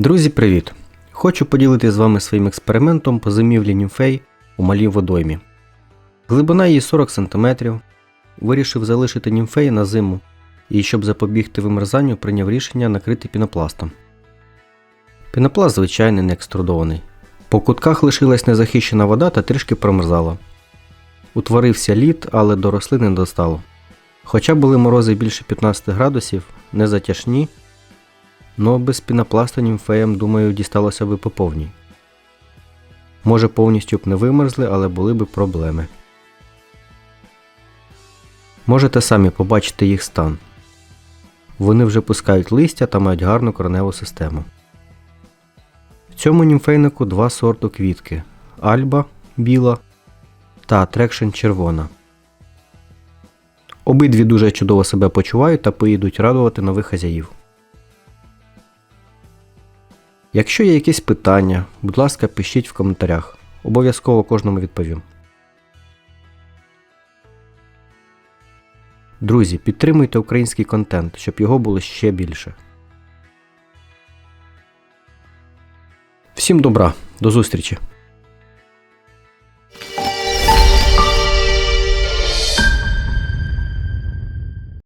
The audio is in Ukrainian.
Друзі, привіт! Хочу поділитися з вами своїм експериментом по зимівлі німфей у малій водоймі. Глибина її 40 см. Вирішив залишити німфеї на зиму і, щоб запобігти вимерзанню, прийняв рішення накрити пінопластом. Пінопласт звичайний, не екструдований. По кутках лишилась незахищена вода та трішки промерзала. Утворився лід, але до рослини не достало. Хоча були морози більше 15 градусів, не затяжні, но без пінопласту німфеям, думаю, дісталося би по повній. Може повністю б не вимерзли, але були б проблеми. Можете самі побачити їх стан. Вони вже пускають листя та мають гарну кореневу систему. В цьому німфейнику два сорту квітки Альба біла та Атрекшн червона. Обидві дуже чудово себе почувають та поїдуть радувати нових хазяїв. Якщо є якісь питання, будь ласка, пишіть в коментарях. Обов'язково кожному відповім. Друзі, підтримуйте український контент, щоб його було ще більше. Всім добра, до зустрічі!